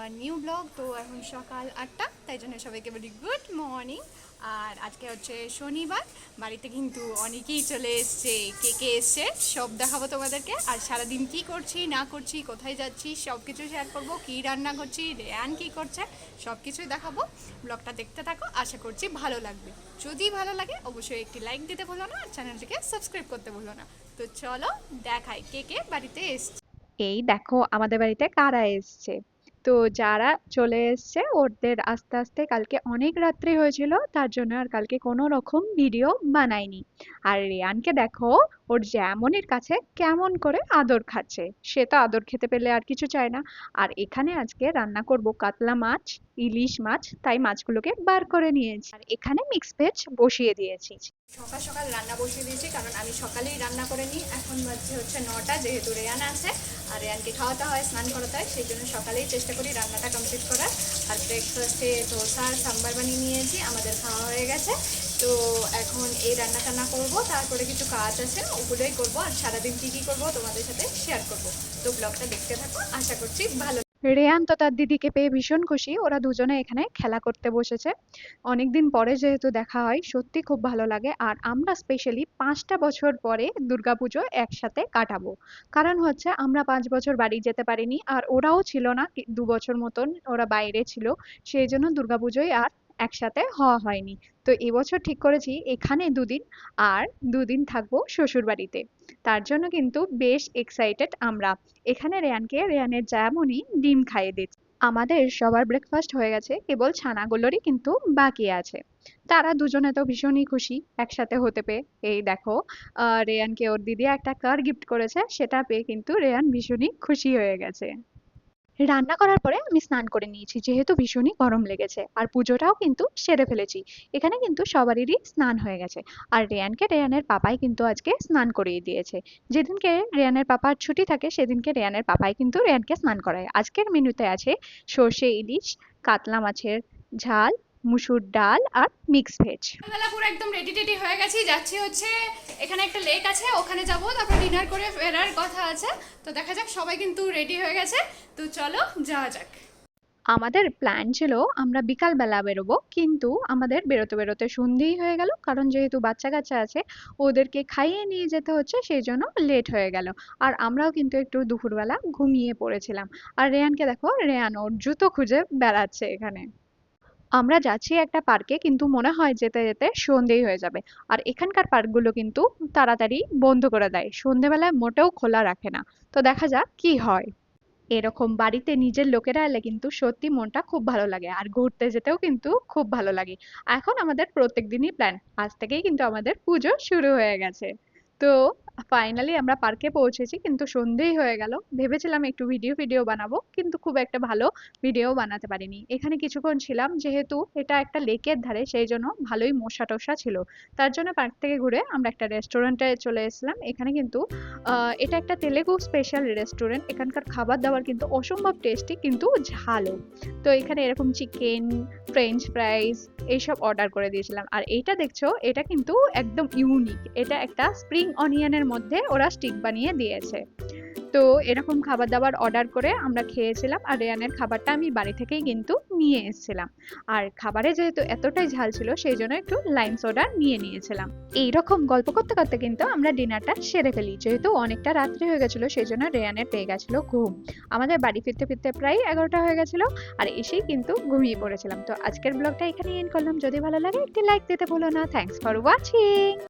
Our new blog তো এখন সকাল আটটা, তাই জন্য সবাইকে বলি গুড মর্নিং আর আজকে হচ্ছে শনিবার, বাড়িতে কিন্তু অনেকেই চলে এসছে, কে কে এসছে সব দেখাবো তোমাদেরকে। আর সারাদিন কি করছি, না করছি, কোথায় যাচ্ছি সব কিছু শেয়ার করব, কী রান্না করছি, রেয়ান কী করছে সব কিছুই দেখাবো। ব্লগটা দেখতে থাকো, আশা করছি ভালো লাগবে। যদি ভালো লাগে, অবশ্যই একটি লাইক দিতে ভুলো না, আর চ্যানেলটিকে সাবস্ক্রাইব করতে ভুলো না। তো চলো দেখাই, কে কে বাড়িতে এসছে। এই দেখো, আমাদের বাড়িতে কারা এসছে? তো যারা চলে এসছে, ওদের আস্তে আস্তে কালকে অনেক রাত্রি হয়েছিল, তার জন্য আর কালকে কোনো রকম ভিডিও বানাইনি। আর রিয়ানকে দেখো ওর যেমনের কাছে কেমন করে আদর খাচ্ছে, সে তো আদর খেতে পেলে আর কিছু চায় না। আর এখানে আজকে রান্না করব কাতলা মাছ, ইলিশ মাছ, তাই মাছগুলোকে বার করে নিয়েছি। আর এখানে মিক্স ভেজ বসিয়ে দিয়েছি। সকাল সকাল রান্না বসিয়ে দিয়েছি, কারণ আমি সকালেই রান্না করে নিই। এখন বাজছে হচ্ছে নটা, যেহেতু রেয়ান আছে, আর রেয়ানকে খাওয়াতে হয়, স্নান করাতে হয়, সেই জন্য সকালেই চেষ্টা করি রান্নাটা কমপ্লিট করার। আর ব্রেকফাস্টে ধোসা আর সাম্বার বানিয়ে নিয়েছি, আমাদের খাওয়া হয়ে গেছে। তো এখন এই রান্না টান্না করব, তারপরে কিছু কাজ আছে, ওগুলোই করব, আর সারাদিন কী কী করব তোমাদের সাথে শেয়ার করব। তো ব্লগটা দেখতে থাকো, আশা করছি ভালো রেয়ান তো তার দিদিকে পেয়ে ভীষণ খুশি, ওরা দুজনে এখানে খেলা করতে বসেছে। অনেকদিন পরে যেহেতু দেখা হয়, সত্যি খুব ভালো লাগে, আর আমরা স্পেশালি পাঁচটা বছর পরে দুর্গাপুজো একসাথে কাটাবো। কারণ হচ্ছে আমরা পাঁচ বছর বাড়ি যেতে পারিনি, আর ওরাও ছিল না, দু বছর মতন ওরা বাইরে ছিল, সেই জন্য দুর্গাপুজোয় আর একসাথে হওয়া হয়নি। তো এবছর ঠিক করেছি, এখানে দুদিন আর দুদিন থাকব শ্বশুর বাড়িতে তার জন্য কিন্তু বেশ এক্সাইটেড আমরা। এখানে রেয়ানকে, রেয়ানের যেমনই ডিম খাইয়ে দিচ্ছে। আমাদের সবার ব্রেকফাস্ট হয়ে গেছে, কেবল ছানাগুলোরই কিন্তু বাকি আছে। তারা দুজনে তো ভীষণই খুশি একসাথে হতে পেয়ে। এই দেখো রেয়ানকে ওর দিদি একটা কার গিফট করেছে, সেটা পেয়ে কিন্তু রেয়ান ভীষণই খুশি হয়ে গেছে। রান্না করার পরে আমি স্নান করে নিয়েছি, যেহেতু ভীষণই গরম লেগেছে। আর পুজোটাও কিন্তু সেরে ফেলেছি। এখানে কিন্তু সবারই স্নান হয়ে গেছে। আর রেয়ানকে রেয়ানের পাপাই কিন্তু আজকে স্নান করিয়ে দিয়েছে। যেদিনকে রেয়ানের পাপার ছুটি থাকে, সেদিনকে রেয়ানের পাপাই কিন্তু রেয়ানকে স্নান করায়। আজকের মেনুতে আছে সর্ষে ইলিশ, কাতলা মাছের ঝাল, মুসুর ডাল আর মিক্স ভেজ সকালবেলা পুরো একদম রেডি টেডি হয়ে গেছি। যাচ্ছি হচ্ছে এখানে একটা লেক আছে, ওখানে যাব, তারপর ডিনার করে ফেরার কথা আছে। তো দেখা যাক, সবাই কিন্তু রেডি হয়ে গেছে। তো চলো, যাওয়া যাক। আমাদের প্ল্যান ছিল, আমরা বিকালবেলা বেরোবো, কিন্তু আমাদের বেরোতে বেরোতে সন্ধেই হয়ে গেল, কারণ যেহেতু বাচ্চা কাচ্চা আছে, ওদেরকে খাইয়ে নিয়ে যেতে হচ্ছে, সেই জন্য লেট হয়ে গেল। আর আমরাও কিন্তু একটু দুপুরবেলা ঘুমিয়ে পড়েছিলাম। আর রেয়ানকে দেখো, রেয়ান ওর জুতো খুঁজে বেড়াচ্ছে এখানে। আমরা যাচ্ছি একটা পার্কে, কিন্তু মনে হয় যেতে যেতে সন্ধেই হয়ে যাবে। আর এখানকার পার্কগুলো কিন্তু তাড়াতাড়ি বন্ধ করে দেয়। সন্ধেবেলায় মোটেও খোলা রাখে না। তো দেখা যাক কি হয়। এরকম বাড়িতে নিজের লোকেরা এলে কিন্তু সত্যি মনটা খুব ভালো লাগে। আর ঘুরতে যেতেও কিন্তু খুব ভালো লাগে। এখন আমাদের প্রত্যেক দিনই প্ল্যান আজ থেকেই কিন্তু আমাদের পুজো শুরু হয়ে গেছে। তো ফাইনালি আমরা পার্কে পৌঁছেছি, কিন্তু সন্ধেই হয়ে গেল। ভেবেছিলাম একটু ভিডিও ভিডিও বানাবো, কিন্তু খুব একটা ভালো ভিডিও বানাতে পারিনি। এখানে কিছুক্ষণ ছিলাম, যেহেতু এটা একটা লেকের ধারে, সেই জন্য ভালোই মশা টশা ছিল। তার জন্য পার্ক থেকে ঘুরে আমরা একটা রেস্টুরেন্টে চলে এসেছিলাম। এখানে কিন্তু এটা একটা তেলেগু স্পেশাল রেস্টুরেন্ট এখানকার খাবার দাবার কিন্তু অসম্ভব টেস্টি কিন্তু ঝালও। তো এখানে এরকম চিকেন ফ্রেঞ্চ ফ্রাইস এইসব অর্ডার করে দিয়েছিলাম। আর এইটা দেখছ, এটা কিন্তু একদম ইউনিক এটা একটা স্প্রিং অনিয়নের মধ্যে ওরা স্টিক বানিয়ে দিয়েছে। তো এরকম খাবার দাবার অর্ডার করে আমরা খেয়েছিলাম আর রেয়ানের খাবারটা আমি বাড়ি থেকেই কিন্তু নিয়ে এসেছিলাম। আর খাবারে যেহেতু এতটাই ঝাল ছিল সেই জন্য একটু লাইম সোডা নিয়ে নিয়েছিলাম। এইরকম গল্প করতে করতে কিন্তু আমরা ডিনারটা সেরে ফেলি। যেহেতু অনেকটা রাত্রি হয়ে গেছিল সেই জন্য রেয়ানের পেয়ে গেছিল ঘুম। আমাদের বাড়ি ফিরতে ফিরতে প্রায় এগারোটা হয়ে গেছিল আর এসেই কিন্তু ঘুমিয়ে পড়েছিলাম। তো আজকের ব্লগটা এখানে এন্ড করলাম। যদি ভালো লাগে একটি লাইক দিতে ভুলো না। Thanks for watching